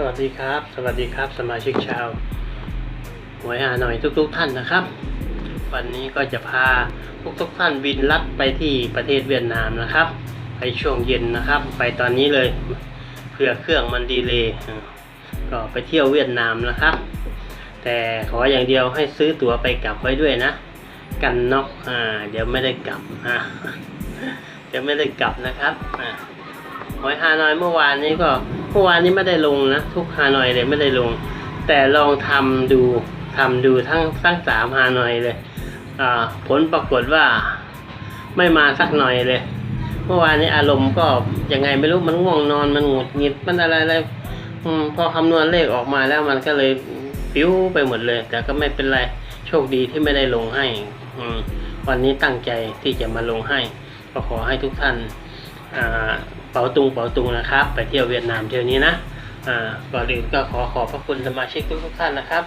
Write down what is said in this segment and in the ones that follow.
สวัสดีครับ สวัสดีครับ สมาชิกชาวหวยหาหน่อยทุกๆทท่านนะครับ วันนี้ก็จะพาทุกๆท่านบินลัดไปที่ประเทศเวียดนามนะครับ ไปช่วงเย็นนะครับ ไปตอนนี้เลยเผื่อเครื่องมันดีเลย์ก็ไปเที่ยวเวียดนามนะครับ แต่ขออย่างเดียวให้ซื้อตั๋วไปกลับไว้ด้วยนะ กันน็อกอ่าเดี๋ยวไม่ได้กลับอ่าเดี๋ยวไม่ได้กลับนะครับอ่าหอยฮานอยเมื่อวานนี้ก็ มื่อวานนี้ไม่ได้ลงนะ ทุกฮานอยเลยไม่ได้ลง แต่ลองทำดูทำดูทั้งทั้งสามฮานอยเลยผลปรากฏว่าไม่มาสักหน่อยเลย เมื่อวานนี้อารมณ์ก็ยังไงไม่รู้มันง่วงนอนมันหงุดหงิดมันอะไรอะไรอพอคำนวณเลขออกมาแล้วมันก็เลยปิ้วไปหมดเลย แต่ก็ไม่เป็นไรโชคดีที่ไม่ได้ลงให้อืวันนี้ตั้งใจที่จะมาลงให้ก็ขอให้ทุกท่านอ่า ป๋าตุงเป๋าตุงนะครับ ไปเที่ยวเวียดนามเที่ยวนี้นะอ่าก่อนอื่นก็ขอขอบพระคุณสมาชิกทุกท่านนะครับ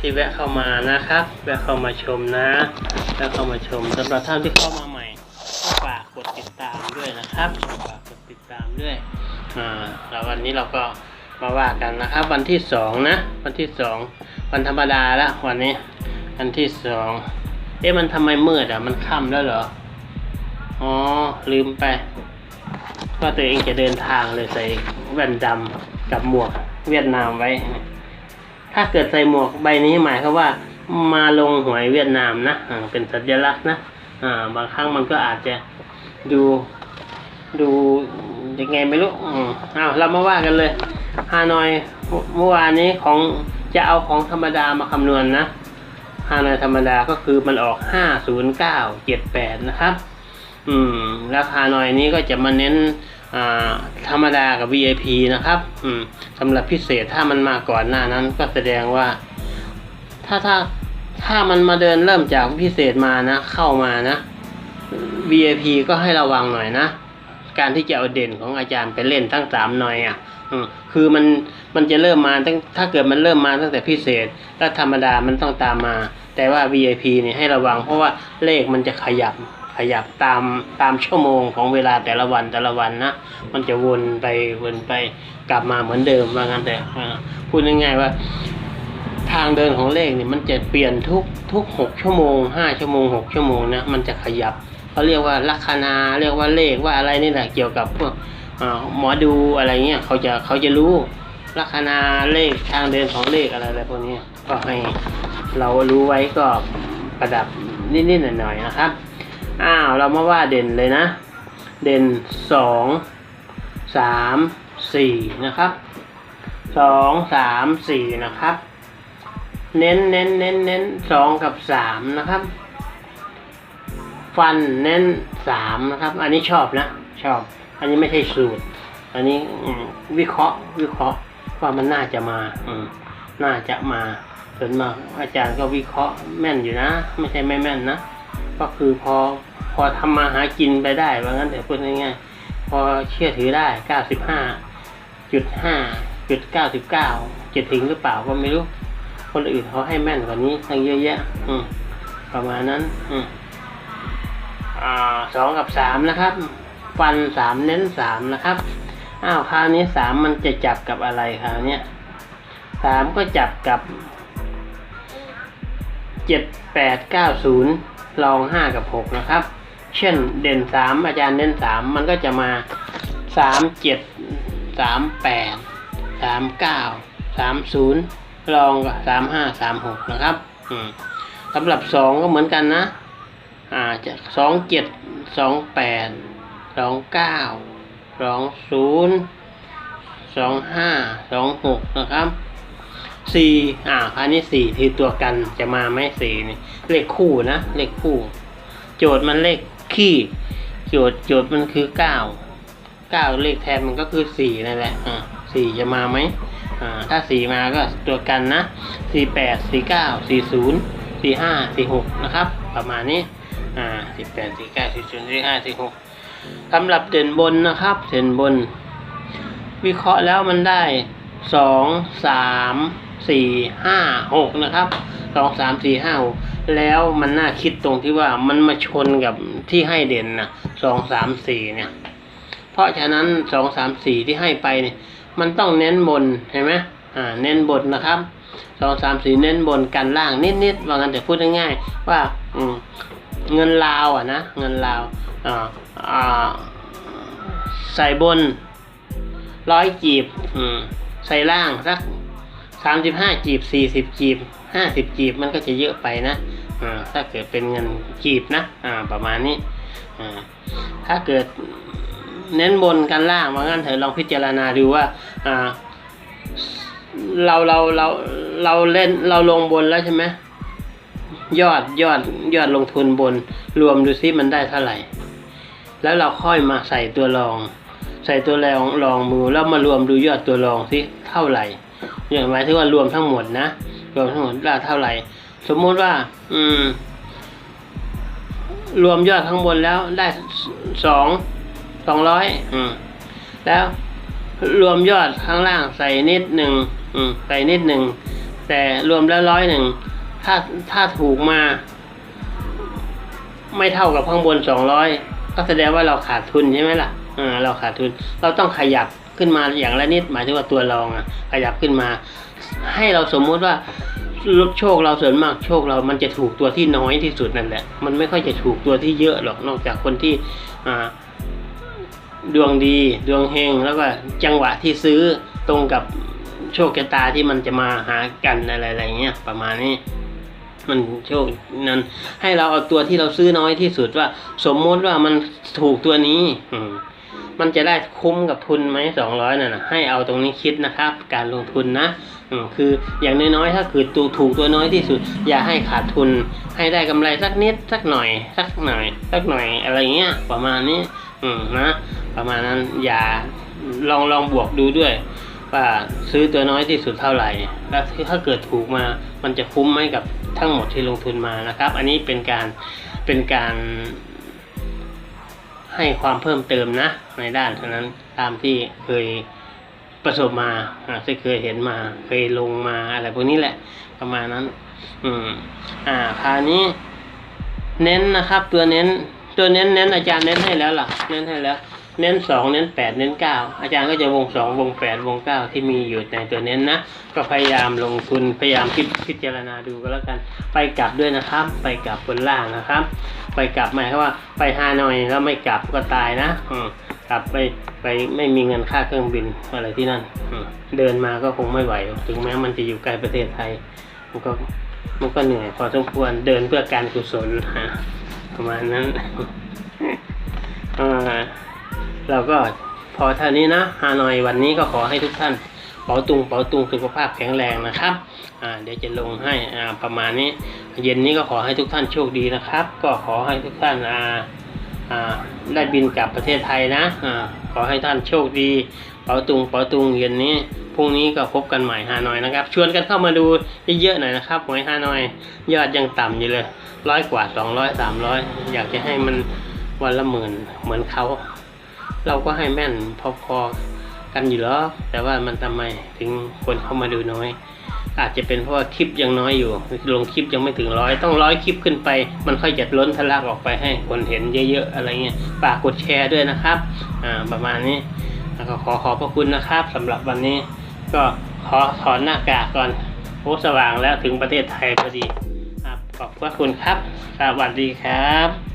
ที่แวะเข้ามานะครับ แวะเข้ามาชมนะแวะเข้ามาชมสำหรับท่านที่เข้ามาใหม่ก็ฝากกดติดตามด้วยนะครับฝากกดติดตามด้วยอ่าแล้ววันนี้เราก็มาว่ากันนะครับ วันที่สองนะ วันที่สองวันธรรมดาละวันนี้วันที่สองเอ๊ะมันทำไมมืดอะมันค่ำแล้วเหรออ๋อลืมไป ว่าตัวเองจะเดินทางเลยใส่แว่นดำกับหมวกเวียดนามไว้ ถ้าเกิดใส่หมวกใบนี้หมายความว่า มาลงหวยเวียดนามนะเป็นสัญลักษณ์นะอ่าบางครั้งมันก็อาจจะดูดูยังไงไม่รู้อืมเอาเรามาว่ากันเลยฮานอยเมื่อวานนี้ของจะเอาของธรรมดามาคำนวณนะฮานอยธรรมดาก็คือมันออกห้าศูนย์เก้าเจ็ดแปดนะครับ อืม ราคาหน่อยนี้ก็จะมาเน้นอ่าธรรมดากับ VIP นะครับ อืมสำหรับพิเศษถ้ามันมาก่อนหน้านั้นก็แสดงว่า ถ้าถ้าถ้ามันมาเดินเริ่มจากพิเศษมานะ เข้ามานะ VIP ก็ให้ระวังหน่อยนะ การที่จะเอาเด่นของอาจารย์ไปเล่นทั้งสามหน่อยอะคือมันมันจะเริ่มมาตั้งถ้าเกิดมันเริ่มมาตั้งแต่พิเศษแล้วธรรมดามันต้องตามมา แต่ว่า VIP นี่ให้ระวังเพราะว่าเลขมันจะขยับ ขยับตามตามชั่วโมงของเวลาแต่ละวันแต่ละวันนะมันจะวนไปวนไปกลับมาเหมือนเดิมว่างั้นแต่พูดง่ายๆว่า ทางเดินของเลขเนี่ยมันจะเปลี่ยนทุกทุกหกชั่วโมงห้าชั่วโมงหกชั่วโมงนะมันจะขยับเขาเรียกว่าลัคนาเรียกว่าเลขว่าอะไรนี่แหละเกี่ยวกับพวกหมอดูอะไรเงี้ยเขาจะเขาจะรู้ลัคนาเลขทางเดินของเลขอะไรอะไรพวกนี้ก็ให้เรารู้ไว้ก็ประดับนิดๆหน่อยๆนะครับ อ้าวเรามาว่าเด่นเลยนะ เด่นสองสามสี่นะครับสองสามสี่นะครับ เน้นเน้นเน้นเน้นสองกับสามนะครับ ฟันเน้นสามนะครับ อันนี้ชอบนะ ชอบ อันนี้ไม่ใช่สูตร อันนี้วิเคราะห์วิเคราะห์ว่ามันน่าจะมา อืมน่าจะมาส่วนมากอาจารย์ก็วิเคราะห์แม่นอยู่นะ ไม่ใช่ไม่แม่นนะ ก็คือพอพอทำมาหากินไปได้ว่างั้นแต่พูดง่ายๆพอเชื่อถือได้เก้าสิบห้าจุดห้าจุดเก้าสิบเก้าจะถึงหรือเปล่าก็ไม่รู้ คนอื่นเขาให้แม่นกว่านี้ทั้งเยอะแยะ อืมประมาณนั้น อืมอ่าสองกับสามนะครับ ฟันสามเน้นสามนะครับอ้าวคราวนี้สามมันจะจับกับอะไรคราวนี้สามก็จับกับเจ็ดแปดเก้าศูนย์ ลองห้ากับหกนะครับ เช่นเด่นสามอาจารย์เน้นสามมันก็จะมาสามเจ็ดสามแปดสามเก้าสามศูนย์ลองกับสามห้าสามหกนะครับสำหรับสองก็เหมือนกันนะอ่าจะสองเจ็ดสองแปดสองเก้าสองศูนย์สองห้าสองหกนะครับ สี่อ่าอันนี้สี่คือตัวกันจะมาไหมสี่นี่เลขคู่นะเลขคู่ โจทย์มันเลขขี้โจทย์โจทย์มันคือเก้าเก้าเลขแทนมันก็คือสี่นั่นแหละอ่าสี่จะมาไหมอ่าถ้าสี่มาก็ตัวกันนะสี่แปดสี่เก้าสี่ศูนย์สี่ห้าสี่หกนะครับ ประมาณนี้อ่าสิบแปดสี่เก้าสี่ศูนย์สี่ห้าสี่หกสำหรับเด่นบนนะครับเด่นบน วิเคราะห์แล้วมันได้สองสาม สี่ห้าหกนะครับสองสามสี่ห้าหกแล้วมันน่าคิดตรงที่ว่ามันมาชนกับที่ให้เด่นนะสองสามสี่เนี่ย เพราะฉะนั้นสองสามสี่ที่ให้ไปเนี่ย มันต้องเน้นบนเห็นไหมอ่าเน้นบนนะครับสองสามสี่เน้นบนกันล่างนิดๆว่างั้นแต่พูดง่ายๆว่าอืมเงินลาวอะนะเงินลาวอ่าอ่าใส่บนร้อยจีบ อืม ใส่ล่างสัก สามสิบห้าจีบสี่สิบจีบห้าสิบจีบมันก็จะเยอะไปนะอ่าถ้าเกิดเป็นเงินจีบนะอ่าประมาณนี้อ่าถ้าเกิดเน้นบนกันล่างว่างั้นเถอะลองพิจารณาดูว่าอ่าเราเราเราเราเล่นเราลงบนแล้วใช่ไหมยอดยอดยอดลงทุนบน รวมดูซิมันได้เท่าไหร่ แล้วเราค่อยมาใส่ตัวรอง ใส่ตัวรองรองมือแล้วมารวมดูยอดตัวรองซิเท่าไหร่ อย่างหมายถึงว่ารวมทั้งหมดนะรวมทั้งหมดได้เท่าไหร่ สมมุติว่า อืม รวมยอดข้างบนแล้วได้สองสองร้อยอืม แล้วรวมยอดข้างล่างใส่นิดหนึ่งอืม ใส่นิดหนึ่งแต่รวมแล้วร้อยหนึ่งถ้าถ้าถูกมา ไม่เท่ากับข้างบนสองร้อยก็แสดงว่าเราขาดทุนใช่ไหมล่ะอ่าเราขาดทุน เราต้องขยับ ขึ้นมาอย่างละนิดหมายถึงว่าตัวรองอะขยับขึ้นมา ให้เราสมมุติว่าโชคเราส่วนมากโชคเรามันจะถูกตัวที่น้อยที่สุดนั่นแหละ มันไม่ค่อยจะถูกตัวที่เยอะหรอกนอกจากคนที่ดวงดีดวงเฮงแล้วก็จังหวะที่ซื้อตรงกับโชคชะตาที่มันจะมาหากันอะไรอะไรเงี้ยประมาณนี้ มันโชคนั้น ให้เราเอาตัวที่เราซื้อน้อยที่สุดว่า สมมติว่ามันถูกตัวนี้ อื มันจะได้คุ้มกับทุนไหมสองร้อยน่ะให้เอาตรงนี้คิดนะครับ การลงทุนนะอืมคืออย่างน้อยๆถ้าคือตัวถูกตัวน้อยที่สุด อย่าให้ขาดทุน ให้ได้กำไรสักนิดสักหน่อย สักหน่อย สักหน่อยอะไรเงี้ยประมาณนี้อืมนะ ประมาณนั้นอย่าลองลองบวกดูด้วย ว่าซื้อตัวน้อยที่สุดเท่าไหร่ แล้วถ้าเกิดถูกมามันจะคุ้มไหมกับทั้งหมดที่ลงทุนมานะครับ อันนี้เป็นการเป็นการ ให้ความเพิ่มเติมนะ ในด้านเท่านั้นตามที่เคยประสบมาอาที่เคยเห็นมา เคยลงมาอะไรพวกนี้แหละ ประมาณนั้น อืม อ่าคราวนี้ เน้นนะครับ ตัวเน้น ตัวเน้นเน้นอาจารย์เน้นให้แล้วล่ะ เน้นให้แล้ว เน้นสองเน้นแปดเน้นเก้าอาจารย์ก็จะวงสองวงแปดวงเก้าที่มีอยู่ในตัวเน้นนะ ก็พยายามลงทุนพยายามพิพิจารณาดูก็แล้วกัน ไปกลับด้วยนะครับ ไปกลับบนล่างนะครับ ไปกลับหมายความว่าไปฮานอยแล้วไม่กลับก็ตายนะอืกลับไปไปไม่มีเงินค่าเครื่องบินอะไรที่นั่นอเดินมาก็คงไม่ไหว ถึงแม้มันจะอยู่ไกลประเทศไทย มันก็มันก็เหนื่อยพอสมควรเดินเพื่อการกุศลฮะประมาณนั้นเราก็พอเท่านี้นะฮานอยวันนี้ก็ขอให้ทุกท่าน เป๋าตุงเป๋าตุงสุขภาพแข็งแรงนะครับเดี๋ยวจะลงให้ประมาณนี้ เย็นนี้ก็ขอให้ทุกท่านโชคดีนะครับ ก็ขอให้ทุกท่านได้บินกลับประเทศไทยนะอ่าขอให้ท่านโชคดี เป๋าตุงเป๋าตุงเย็นนี้พรุ่งนี้ก็พบกันใหม่ฮานอยนะครับ ชวนกันเข้ามาดูเยอะๆหน่อยนะครับหวยฮานอย ยอดยังต่ำอยู่เลยร้อยกว่าสองร้อยสามร้อยอยากจะให้มันวันละหมื่นเหมือนเขา เราก็ให้แม่นพอๆ กันอยู่แล้วแต่ว่ามันทำไมถึงคนเข้ามาดูน้อย อาจจะเป็นเพราะว่าคลิปยังน้อยอยู่ลงคลิปยังไม่ถึงร้อยต้องร้อยคลิปขึ้นไป มันค่อยจะล้นทะลักออกไปให้คนเห็นเยอะๆอะไรเงี้ยฝากกดแชร์ด้วยนะครับอ่าประมาณนี้แล้วก็ขอขอบพระคุณนะครับสำหรับวันนี้ ก็ขอถอนหน้ากากก่อนโอ้สว่างแล้วถึงประเทศไทยพอดีครับขอบพระคุณครับ สวัสดีครับ